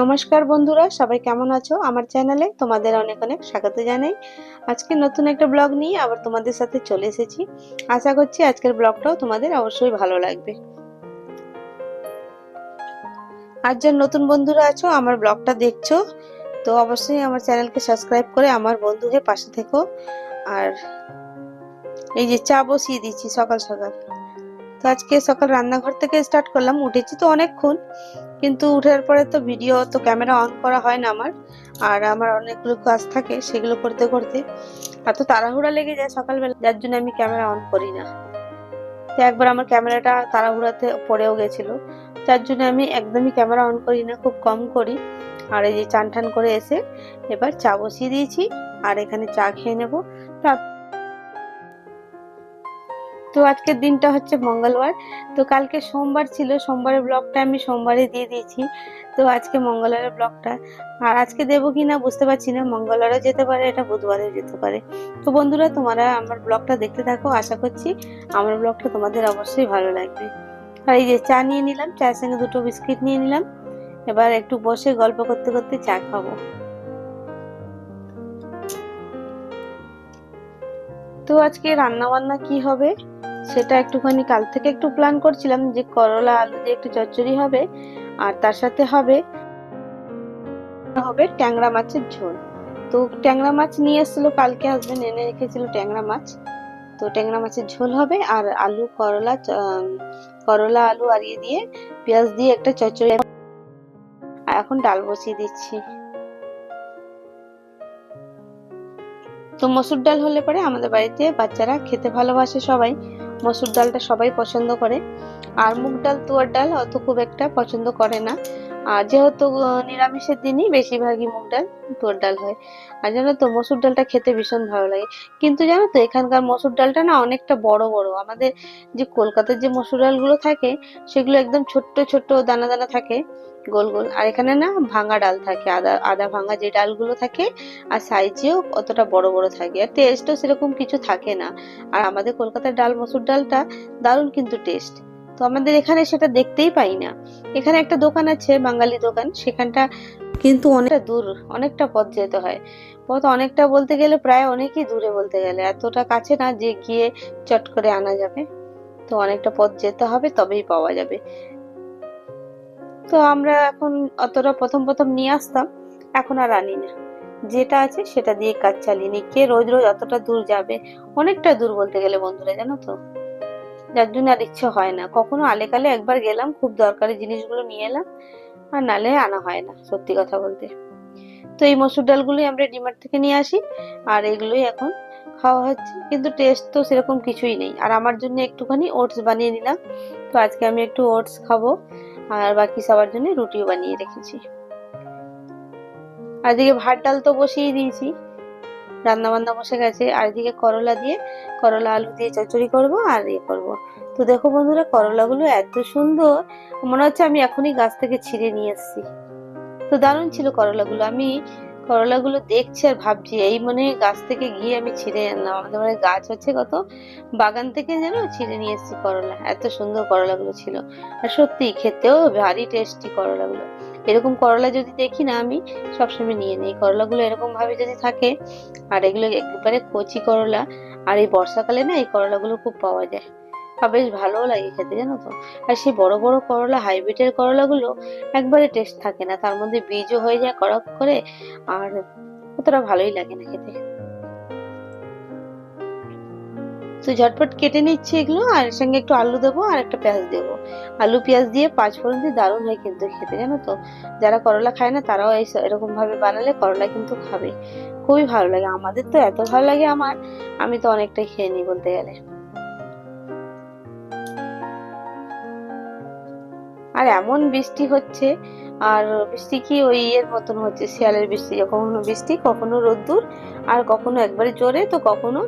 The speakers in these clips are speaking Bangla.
নমস্কার বন্ধুরা, সবাই কেমন আছো? আমার চ্যানেলে তোমাদের অনেক অনেক স্বাগত জানাই। আজকে নতুন একটা ব্লগ নিয়ে আবার তোমাদের সাথে চলে এসেছি। আশা করছি আজকের ব্লগটাও তোমাদের অবশ্যই ভালো লাগবে। আর যার নতুন বন্ধুরা আছো, আমার ব্লগটা দেখছ, তো অবশ্যই আমার চ্যানেলকে সাবস্ক্রাইব করে আমার বন্ধু হয়ে পাশে থেকো। আর এই যে চা বসিয়ে দিচ্ছি সকাল সকাল। তো আজকে সকাল রান্নাঘর থেকে স্টার্ট করলাম, উঠেছি তো অনেকক্ষণ, কিন্তু উঠার পরে তো ভিডিও তো ক্যামেরা অন করা হয় না আমার, আর আমার অনেকগুলো কাজ থাকে সেগুলো করতে করতে এত তাড়াহুড়া লেগে যায় সকালবেলা, যার জন্য আমি ক্যামেরা অন করি না। তো একবার আমার ক্যামেরাটা তাড়াহুড়াতে পড়েও গেছিল, যার জন্য আমি একদমই ক্যামেরা অন করি না, খুব কম করি। আর এই যে চান করে এসে এবার চা বসিয়ে দিয়েছি, আর এখানে চা খেয়ে নেব। তো আজকের দিনটা হচ্ছে মঙ্গলবার। তো কালকে সোমবার ছিল, সোমবারের ব্লগটা আমি সোমবারে দিয়ে দিয়েছি। তো আজকে মঙ্গলবারের ব্লগটা। আর আজকে দেবো কি না বুঝতে পারছি না, মঙ্গলবারও যেতে পারে, এটা বুধবারেও যেতে পারে। তো বন্ধুরা, তোমরা আমার ব্লগটা দেখতে থাকো, আশা করছি আমার ব্লগটা তোমাদের অবশ্যই ভালো লাগবে। আর এই যে চা নিয়ে নিলাম, চায়ের সঙ্গে দুটো বিস্কিট নিয়ে নিলাম। এবার একটু বসে গল্প করতে করতে চা খাব। তো আজকে রান্না বান্না কি হবে? সেটা একটুখানি কাল থেকে একটু প্ল্যান করছিলাম যে করলা, আলু দিয়ে একটু চচ্চড়ি হবে, আর তার সাথে হবে হবে ট্যাংরা মাছের ঝোল। তো ট্যাংরা মাছ নিয়ে এসেছিল, কালকে হাজবেন্ড এনে রেখেছিল ট্যাংরা মাছ। তো ট্যাংরা মাছের ঝোল হবে, আর আলু, করলা করলা, আলু আরিয়ে দিয়ে, পেঁয়াজ দিয়ে একটা চচ্চড়ি। এখন ডাল বসিয়ে দিচ্ছি। তো মসুর ডাল হলে পরে আমাদের বাড়িতে বাচ্চারা খেতে ভালোবাসে সবাই। মসুর ডালটা সবাই পছন্দ করে। আর মুগ ডাল, তুয়ার ডাল অত খুব একটা পছন্দ করে না। আর যেহেতু নিরামিষের দিনই বেশিরভাগই মুগ ডাল, তোর ডাল হয়। আর জানো তো, মসুর ডালটা খেতে ভীষণ ভালো লাগে। কিন্তু জানো তো, এখানকার মসুর ডালটা না অনেকটা বড় বড়। আমাদের যে কলকাতার যে মসুর ডালগুলো থাকে, সেগুলো একদম ছোট্ট ছোট্ট দানা দানা থাকে, গোল গোল। আর এখানে না ভাঙা ডাল থাকে, আদা আদা ভাঙা যে ডালগুলো থাকে, আর সাইজেও অতটা বড় বড় থাকে। আর টেস্টও সেরকম কিছু থাকে না। আর আমাদের কলকাতার ডাল, মসুর ডালটা দারুণ কিন্তু টেস্ট তো আমাদের এখানে সেটা দেখতেই পাই না। এখানে একটা দোকান আছে, বাঙালি দোকান। সেখানটা কিন্তু অনেকটা দূর, অনেকটা পথ যেতে হয়। পথ অনেকটা বলতে গেলে প্রায় অনেকই দূরে বলতে গেলে। এতটা কাছে না যে গিয়ে চট করে আনা যাবে। তো অনেকটা পথ যেতে হবে, তবেই পাওয়া যাবে। তো আমরা এখন অতটা প্রথম প্রথম নিয়ে আসতাম, এখন আর আনি না। যেটা আছে সেটা দিয়ে কাজ চালিয়ে নি। কে রোজ রোজ অতটা দূর যাবে, অনেকটা দূর বলতে গেলে বন্ধুরা, জানো তো? যার জন্য আর ইচ্ছে হয় না। কখনো আলেকালে একবার গেলাম, খুব দরকারি জিনিসগুলো নিয়ে এলাম, আর নালে আনা হয় না, সত্যি কথা বলতে। তো এই মসুর ডালগুলোই আমরা ডিমার্ট থেকে নিয়ে আসি, আর এগুলোই এখন খাওয়া হচ্ছে। কিন্তু টেস্ট তো সেরকম কিছুই নেই। আর আমার জন্য একটুখানি ওটস বানিয়ে নিলাম। তো আজকে আমি একটু ওটস খাব, আর বাকি সবার জন্য রুটিও বানিয়ে রেখেছি। আর এদিকে ভাত, ডাল তো বসিয়ে দিয়েছি। রান্না বান্না বসে গেছে। আর এদিকে করলা দিয়ে, করলা আলু দিয়ে চচ্চড়ি করব আর ইয়ে করব। তো দেখো বন্ধুরা, করলাগুলো এত সুন্দর, মনে হচ্ছে আমি এখনই গাছ থেকে ছিঁড়ে নিয়ে এসেছি। তো দারুণ ছিল করলাগুলো। আমি করলাগুলো দেখছি আর ভাবছি, এই মনে গাছ থেকে গিয়ে আমি ছিঁড়ে আনলাম। আমাদের মানে গাছ হচ্ছে কত? বাগান থেকে যেন ছিঁড়ে নিয়ে এসেছি করলা। এত সুন্দর করলাগুলো ছিল। আর সত্যি খেতেও ভারী টেস্টি করলাগুলো। এরকম করলা যদি দেখি না আমি, সবসময় নিয়ে নিই। করলাগুলো এরকম ভাবে যদি থাকে, আর এগুলো একেবারে কচি করলা, আর এই বর্ষাকালে না এই করলাগুলো খুব পাওয়া যায়। আর বেশ ভালোও লাগে খেতে, জানো তো? আর সেই বড় বড় করলা হাইব্রিডের করলাগুলো একবারে টেস্ট থাকে না। তার মধ্যে বীজও হয়ে যায় কড়ক করে, আর অতটা ভালোই লাগে না খেতে। তো ঝটপট কেটে নিচ্ছি এগুলো, আর এর সঙ্গে একটু আলু দেবো আর একটা পেঁয়াজ দেবো। আলু, পেঁয়াজ দিয়ে পাঁচ ফোড়ন দিয়ে দারুণ হয় কিন্তু খেতে, জানো তো? যারা করলা খায় না, তারাও এই এরকম ভাবে বানালে করলা কিন্তু খাবে। খুবই ভালো লাগে, আমাদের তো এত ভালো লাগে আমার, আমি তো অনেকটাই খেয়ে নিই বলতে গেলে। আর এমন বৃষ্টি হচ্ছে, আর বৃষ্টি কি ওই এর মতন হচ্ছে, শিয়ালের বৃষ্টি, কখনো বৃষ্টি, কখনো রোদ্দুর, আর কখনো একবারে জোরে, তো কখনো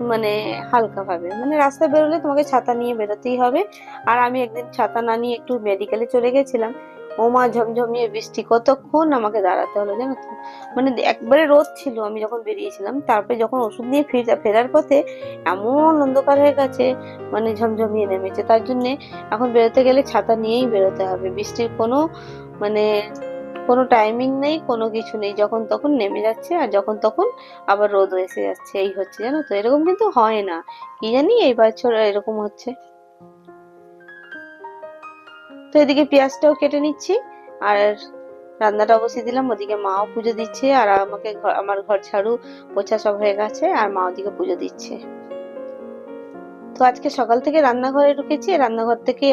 মানে হালকা ভাবে মানে রাস্তায় বেরোলে তোমাকে ছাতা নিয়ে বেরোতেই হবে। আর আমি একদিন ছাতা না নিয়ে একটু মেডিকেলে চলে গেছিলাম। ওমা, ঝমঝমিয়ে বৃষ্টি। কতক্ষণ আমাকে দাঁড়াতে হলো জানো তো? মানে একবারে রোদ ছিল, আমি যখন বেরিয়েছিলাম, তারপরে যখন ওষুধ নিয়ে ফিরে, ফেরার পথে এমন অন্ধকার হয়ে গেছে মানে ঝমঝমিয়ে নেমেছে। তার জন্যে এখন বেরোতে গেলে ছাতা নিয়েই বেরোতে হবে। বৃষ্টির কোনো মানে কোনো টাইমিং নেই, কোনো কিছু নেই। যখন তখন নেমে যাচ্ছে আর যখন তখন আবার রোদ এসে যাচ্ছে। এই হচ্ছে জানো তো? এরকম কিন্তু হয় না। কি জানি এই বছর এরকম হচ্ছে। তো এদিকে পেঁয়াজটাও কেটে নিচ্ছি আর রান্নাটা বসিয়ে দিলাম। ওদিকে মাও পুজো দিচ্ছে আর আমাকে আমার ঘর ঝাড়ু পোছা সব হয়ে গেছে আর মা ওদিকে পুজো দিচ্ছে। তো আজকে সকাল থেকে রান্নাঘরে ঢুকেছি, রান্নাঘর থেকে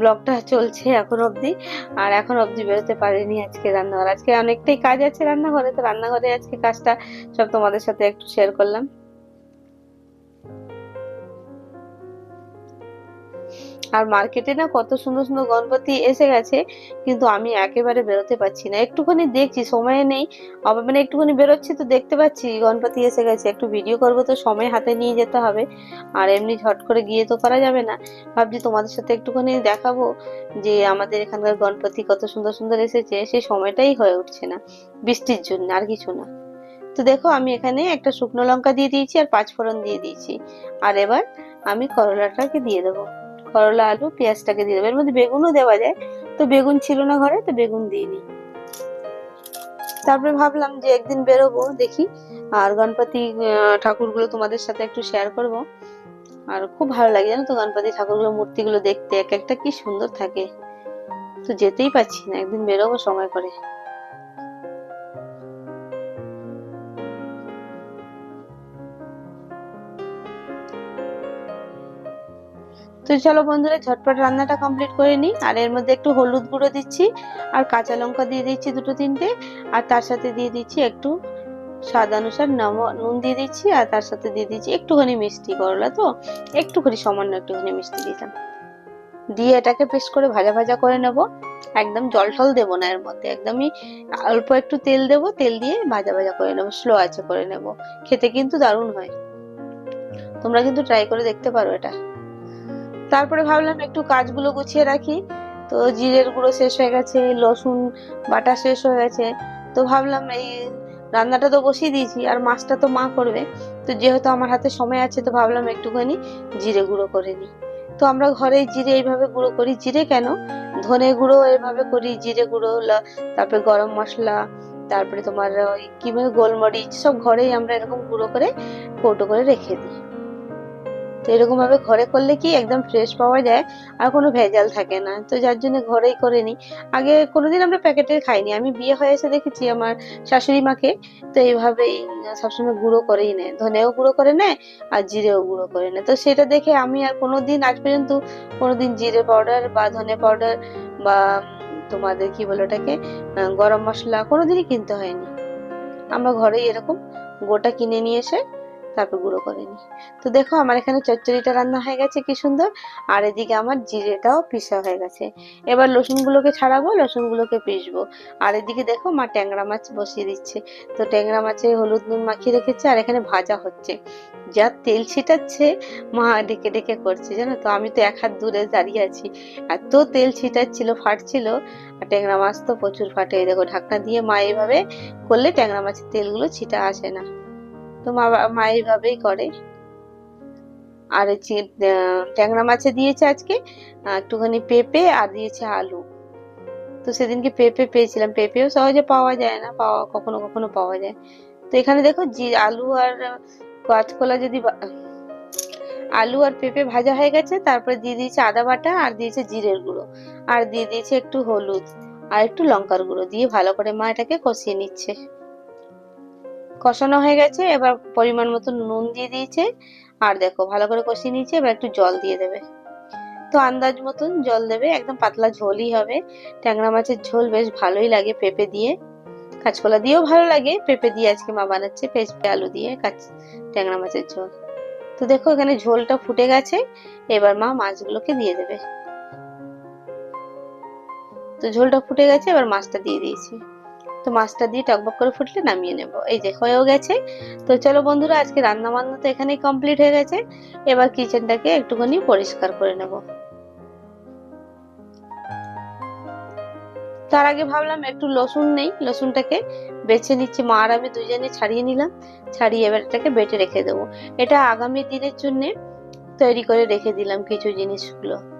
ব্লগটা চলছে এখন অবধি। আর এখন অবধি বেরোতে পারিনি আজকে রান্নাঘর। আজকে অনেকটাই কাজ আছে রান্নাঘরে, তো রান্নাঘরে আজকে কাজটা সব তোমাদের সাথে একটু শেয়ার করলাম। আর মার্কেটে না কত সুন্দর সুন্দর গণপতি এসে গেছে, কিন্তু আমি একেবারে বেরোতে পারছি না। একটুখানি দেখছি, সময় নেই। আবার মানে একটুখানি বেরোচ্ছি তো দেখতে পাচ্ছি গণপতি এসে গেছে। একটু ভিডিও করব তো, সময় হাতে নিয়ে যেতে হবে। আর এমনি ঝট করে গিয়ে তো করা যাবে না। ভাবছি তোমাদের সাথে একটুখানি দেখাবো যে আমাদের এখানকার গণপতি কত সুন্দর সুন্দর এসেছে। সেই সময়টাই হয়ে উঠছে না, বৃষ্টির জন্য, আর কিছু না। তো দেখো, আমি এখানে একটা শুকনো লঙ্কা দিয়ে দিয়েছি আর পাঁচ ফোড়ন দিয়ে দিয়েছি। আর এবার আমি করলাটাকে দিয়ে দেবো। করলা আলু, পেঁয়াজটাকে দিয়ে দেবো। এর মধ্যে বেগুনও দেওয়া যায়। তো বেগুন ছিল না ঘরে, তো বেগুন দিইনি। তারপরে ভাবলাম যে একদিন বেরোবো, দেখি। আর গণপতি ঠাকুরগুলো তোমাদের সাথে একটু শেয়ার করব। আর খুব ভালো লাগে জানো তো গণপতি ঠাকুরগুলো, মূর্তিগুলো দেখতে। এক একটা কি সুন্দর থাকে। তো যেতেই পাচ্ছি না, একদিন বেরোবো সময় করে। তো চলো বন্ধুরা, ঝটপট রান্নাটা কমপ্লিট করে নিই। আর এর মধ্যে একটু হলুদ গুঁড়ো দিচ্ছি, আর কাঁচা লঙ্কা দিয়ে দিচ্ছি দুটো তিনটে, আর তার সাথে দিয়ে দিচ্ছি একটু স্বাদ অনুসার নুন দিয়ে দিচ্ছি, আর তার সাথে দিয়ে দিচ্ছি একটুখানি মিষ্টি করলা তো, একটুখানি সামান্য একটুখানি মিষ্টি দিলাম। দিয়ে এটাকে পেস্ট করে ভাজা ভাজা করে নেব। একদম জল টল দেবো না এর মধ্যে, একদমই অল্প একটু তেল দেবো, তেল দিয়ে ভাজা ভাজা করে নেব, স্লো আছে করে নেব। খেতে কিন্তু দারুণ হয়। তোমরা কিন্তু ট্রাই করে দেখতে পারো এটা। তারপরে ভাবলাম একটু কাজগুলো গুছিয়ে রাখি। তো জিরের গুঁড়ো শেষ হয়ে গেছে লসুন বাটা শেষ হয়ে গেছে। তো ভাবলাম এই রান্নাটা তো বসিয়ে দিয়েছি, আর মাছটা তো মা করবে। তো যেহেতু আমার হাতে সময় আছে, তো ভাবলাম একটুখানি জিরে গুঁড়ো করে নিই। তো আমরা ঘরে জিরে এইভাবে গুঁড়ো করি, জিরে কেন? ধনে গুঁড়ো এইভাবে করি, জিরে গুঁড়ো তারপরে গরম মশলা, তারপরে তোমার ওই কি গোলমরিচ, সব ঘরেই আমরা এরকম গুঁড়ো করে, কৌটো করে রেখে দিই। তো এরকম ভাবে ঘরে করলে কি একদম ফ্রেশ পাওয়া যায় আর কোনো ভেজাল থাকে না। তো যার জন্য ঘরেই করে নিই আগে কোনোদিন আমরা প্যাকেটের খাইনি। আমি বিয়ে হয়ে এসে দেখেছি আমার শাশুড়ি মাকে। তো এইভাবেই সবসময় গুঁড়ো করেই নেয়। ধনেও গুঁড়ো করে নেয় আর জিরেও গুঁড়ো করে নেয়। তো সেটা দেখে আমি আর কোনোদিন আজ পর্যন্ত কোনোদিন জিরে পাউডার বা ধনে পাউডার বা তোমাদের কি বলে ওটাকে গরম মশলা কোনোদিনই কিনতে হয়নি। আমরা ঘরেই এরকম গোটা কিনে নিয়ে এসে তারপর গুঁড়ো করে নিই। তো দেখো আমার এখানে চচ্চড়িটা রান্না হয়ে গেছে, কি সুন্দর। আর এদিকে আমার জিরেটাও পিসা হয়ে গেছে। এবার রসুনগুলোকে ছাড়াবো, রসুনগুলোকে পিসবো। আর এদিকে দেখো মা ট্যাংরা মাছ বসিয়ে দিচ্ছে। তো ট্যাংরা মাছে হলুদ নুন মাখিয়ে রেখেছে, আর এখানে ভাজা হচ্ছে। যা তেল ছিটাচ্ছে, মা ডেকে ডেকে করছে, জানো তো? আমি তো এক হাত দূরে দাঁড়িয়ে আছি। এত তেল ছিটাচ্ছিল, ফাটছিল। আর ট্যাংরা মাছ তো প্রচুর ফাটে দেখো ঢাকনা দিয়ে মা এইভাবে করলে ট্যাংরা মাছের তেলগুলো ছিটা আসে না। তো মা এইভাবেই করে। আর আহ, ট্যাংরা মাছে দিয়েছে আজকে একটুখানি পেঁপে আর দিয়েছে আলু। তো সেদিনকে পেঁপে পেয়েছিলাম। পেঁপেও সহজে পাওয়া যায় না পাওয়া কখনো কখনো পাওয়া যায়। তো এখানে দেখো আলু আর কাঁচকলা যদি আলু আর পেঁপে ভাজা হয়ে গেছে তারপরে দিয়ে দিয়েছে আদা বাটা আর দিয়েছে জিরের গুঁড়ো। আর দিয়ে দিয়েছে একটু হলুদ আর একটু লঙ্কার গুঁড়ো। দিয়ে ভালো করে মা এটাকে কষিয়ে নিচ্ছে। কষানো হয়ে গেছে, এবার পরিমাণ মতো নুন দিয়ে দিয়েছে। আর দেখো, ভালো করে কষিয়ে নিয়েছে, এবার একটু জল দিয়ে দেবে। তো আন্দাজ মতন জল দেবে, একদম পাতলা ঝোলই হবে। ট্যাংরা মাছের ঝোল বেশ ভালোই লাগে পেঁপে দিয়ে। কাঁচকলা দিয়েও ভালো লাগে, পেঁপে দিয়ে আজকে মা বানাচ্ছে পেঁপে আলু দিয়ে কাঁচ, ট্যাংরা মাছের ঝোল। তো দেখো, এখানে ঝোলটা ফুটে গেছে, এবার মা মাছগুলোকে দিয়ে দেবে। তো ঝোলটা ফুটে গেছে, এবার মাছটা দিয়ে দিয়েছি। তো মাছটা দিয়ে টকবক করে ফুটলে নামিয়ে নেব। এই যে হয়েও গেছে। তো চলো বন্ধুরা, আজকে রান্না বান্না তো এখানেই কমপ্লিট হয়ে গেছে। এবার কিচেনটাকে একটুখানি পরিষ্কার করে নেব। তার আগে ভাবলাম একটু লসুন নেই, লসুনটাকে বেছে নিচ্ছি। মা আর আমি দুজনে ছাড়িয়ে নিলাম। ছাড়িয়ে এবার এটাকে বেটে রেখে দেবো। এটা আগামী দিনের জন্যে তৈরি করে রেখে দিলাম কিছু জিনিসগুলো।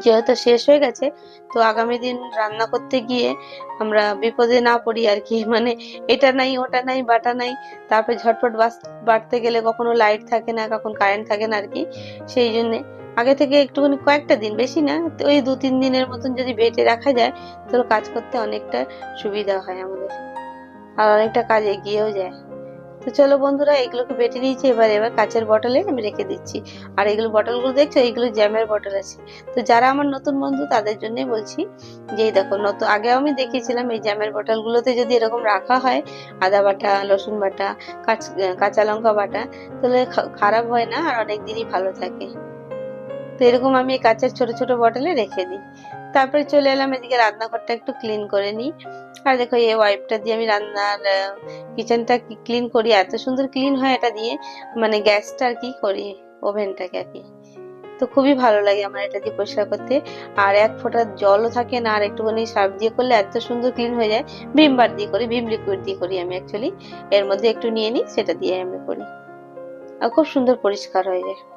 যেহেতু শেষ হয়ে গেছে, তো আগামী দিন রান্না করতে গিয়ে আমরা বিপদে না পড়ি আর কি। মানে এটা নাই, ওটা নাই, বাটা নাই, তারপরে ঝটপট বাস বাড়তে গেলে কখনো লাইট থাকে না, কখন কারেন্ট থাকে না আর কি। সেই জন্যে আগে থেকে একটুখানি কয়েকটা দিন, বেশি না ওই দু তিন দিনের মতন যদি বেটে রাখা যায় তো কাজ করতে অনেকটা সুবিধা হয় আমাদের। আর অনেকটা কাজ এগিয়েও যায়। তো চলো বন্ধুরা, এগুলোকে বেটে নিয়েছি, এবার এবার কাচের বটলে আমি রেখে দিচ্ছি। আর এগুলো বটলগুলো দেখছ? এইগুলো জ্যামের বটল আছে। তো যারা আমার নতুন বন্ধু, তাদের জন্যই বলছি যে দেখো নতুন আগেও আমি দেখিয়েছিলাম এই জ্যামের বটলগুলোতে যদি এরকম রাখা হয়, আদা বাটা, রসুন বাটা, কাঁচ- লঙ্কা বাটা, তাহলে খারাপ হয় না আর অনেক দিনই ভালো থাকে। তো এরকম আমি কাঁচের ছোট ছোট বটলে রেখে দিই। তারপরে চলে এলাম এদিকে রান্নাঘরটা একটু ক্লিন করে নিই। আর দেখো, এই ওয়াইপটা দিয়ে আমি রান্নার কিচেনটা ক্লিন করি? এত সুন্দর ক্লিন হয় এটা দিয়ে। মানে গ্যাসটা আর কি করি ওভেনটাকে আর কি। তো খুবই ভালো লাগে আমার এটা দিয়ে পরিষ্কার করতে। আর এক ফোঁটা জলও থাকে না, আর একটুখানি সার্ফ দিয়ে করলে এত সুন্দর ক্লিন হয়ে যায়। ভিম বার দিয়ে করি, ভিম লিকুইড দিয়ে করি আমি অ্যাকচুয়ালি এর মধ্যে একটু নিয়ে নিই, সেটা দিয়ে আমি করি। আর খুব সুন্দর পরিষ্কার হয়ে যায়।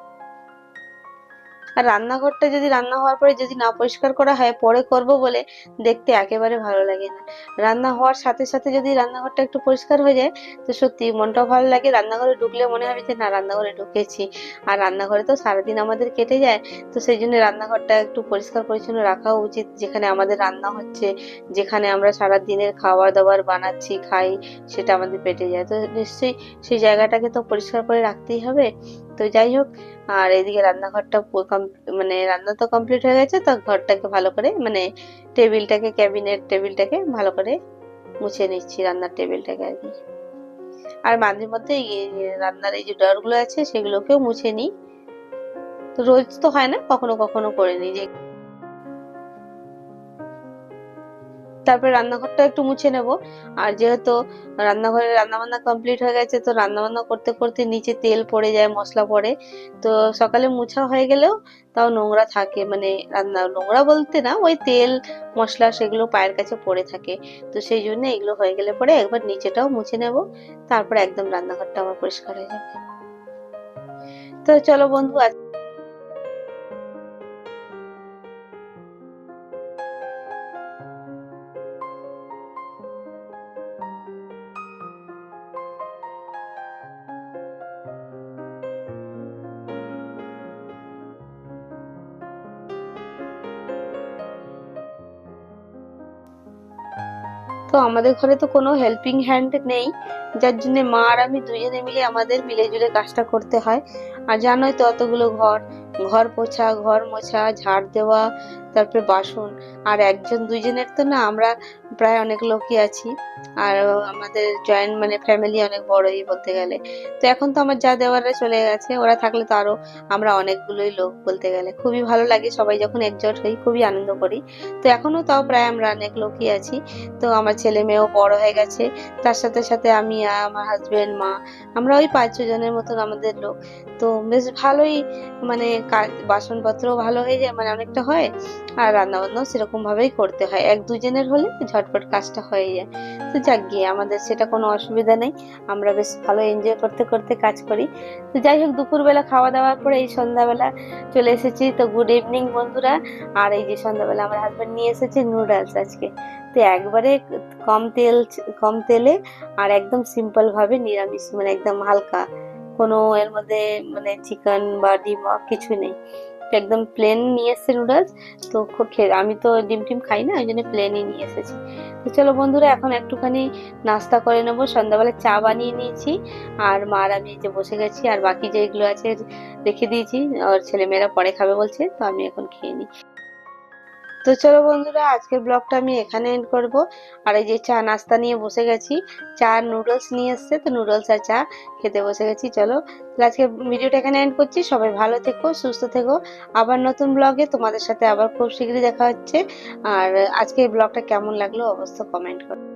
আর রান্নাঘরটা যদি রান্না হওয়ার পরে যদি না পরিষ্কার করা হয়, পরে করব বলে দেখতে একেবারে ভালো লাগে না। রান্না হওয়ার সাথে সাথে যদি রান্নাঘরটা একটু পরিষ্কার হয়ে যায়, তো সত্যি মনটাও ভালো লাগে। রান্নাঘরে ঢুকলে মনে হবে যে, না, রান্নাঘরে ঢুকেছি। আর রান্নাঘরে তো সারাদিন আমাদের কেটে যায়, তো সেই জন্য রান্নাঘরটা একটু পরিষ্কার পরিচ্ছন্ন রাখা উচিত। যেখানে আমাদের রান্না হচ্ছে, যেখানে আমরা সারা দিনের খাবার দাবার বানাচ্ছি, খাই, সেটা আমাদের পেটে যায়। তো নিশ্চয়ই সেই জায়গাটাকে তো পরিষ্কার করে রাখতেই হবে। তো যাই হোক, আর এদিকে রান্নাঘরটা মানে রান্না তো কমপ্লিট হয়ে গেছে, তো ঘরটাকে ভালো করে মানে টেবিলটাকে ক্যাবিনেট টেবিলটাকে ভালো করে মুছে নিচ্ছি, রান্নার টেবিলটাকে আর কি। আর মাঝে মধ্যে রান্নার এই যে ডরগুলো আছে, সেগুলোকেও মুছে নিই। রোজ তো হয় না, কখনো কখনো করে নিই। যে তারপরে রান্নাঘরটা একটু মুছে নেব। আর যেহেতু রান্নাঘরে রান্না বান্না কমপ্লিট হয়ে গেছে, তো রান্না বান্না করতে করতে নিচে তেল পড়ে যায়, মশলা পড়ে। তো সকালে মুছা হয়ে গেলেও তাও নোংরা থাকে মানে রান্না নোংরা বলতে না, ওই তেল, মশলা সেগুলো পায়ের কাছে পড়ে থাকে। তো সেই জন্য এগুলো হয়ে গেলে পরে একবার নিচেটাও মুছে নেব, তারপরে একদম রান্নাঘরটা আমার পরিষ্কার হয়ে যাবে। তো চলো বন্ধু, আজ তো আমাদের ঘরে তো কোনো হেল্পিং হ্যান্ড নেই। যার জন্য মা আর আমি দুজনে মিলে আমাদের মিলে জুলে কাজটা করতে হয়। আর জানোই তো অতগুলো ঘর। ঘর পোছা, ঘর মোছা, ঝাড় দেওয়া তারপরে বাসন। আর একজন, দুইজনের তো না, আমরা প্রায় অনেক লোকই আছি। আর আমাদের জয়েন্ট মানে ফ্যামিলি অনেক বড়ই বলতে গেলে। তো এখন তো আমার যা দেওয়াররা চলে গেছে, ওরা থাকলে তো আরও আমরা অনেকগুলোই লোক বলতে গেলে। খুবই ভালো লাগে, সবাই যখন একজোট হই, খুবই আনন্দ করি। তো এখনও তাও প্রায় আমরা অনেক লোকই আছি। তো আমার ছেলে মেয়েও বড় হয়ে গেছে। তার সাথে সাথে আমি, আমার হাজবেন্ড মা, আমরা ওই পাঁচ জনের মতন আমাদের লোক। তো বেশ ভালোই মানে কাজ বাসনপত্রও ভালো হয়ে যায় মানে অনেকটা হয়। আর রান্না বান্নাও সেরকম ভাবেই করতে হয়। এক দুজনের হলে ঝটপট কাজটা হয়ে যায়। তো যাক গিয়ে, আমাদের সেটা কোনো অসুবিধা নেই। আমরা বেশ ভালো এনজয় করতে করতে কাজ করি। তো যাই হোক, দুপুরবেলা খাওয়া দাওয়ার পরে এই সন্ধ্যাবেলা চলে এসেছি। তো গুড ইভিনিং বন্ধুরা। আর এই যে সন্ধ্যাবেলা আমার হাজব্যান্ড নিয়ে এসেছে নুডলস আজকে। তো একবারে কম তেল, কম তেলে আর একদম সিম্পলভাবে নিরামিষ মানে একদম হালকা। কোনো এর মধ্যে মানে চিকেন বা ডিম কিছু নেই। একদম প্লেন নিয়ে এসছে নুডলস তো আমি তো ডিম টিম খাই না, ওই জন্য প্লেনই নিয়ে এসেছি। তো চলো বন্ধুরা, এখন একটুখানি নাস্তা করে নেব। সন্ধ্যাবেলা চা বানিয়ে নিয়েছি, আর মার আমি যে বসে গেছি, আর বাকি যেগুলো আছে রেখে দিয়েছি আর ছেলেমেয়েরা পরে খাবে বলছে, তো আমি এখন খেয়ে নিই। তো চলো বন্ধুরা, আজকের ব্লগটা আমি এখানে এন্ড করব। আর এই যে চা নাস্তা নিয়ে বসে গেছি, চা নুডলস নিয়ে এসছে, তো নুডলস আর চা খেতে বসে গেছি, চলো। আজকে ভিডিওটা এখানে এন্ড করছি, সবাই ভালো থেকো, সুস্থ থেকো। আবার নতুন ব্লগে তোমাদের সাথে আবার খুব শীঘ্রই দেখা হচ্ছে। আর আজকে ব্লগটা কেমন লাগল অবশ্য কমেন্ট করো।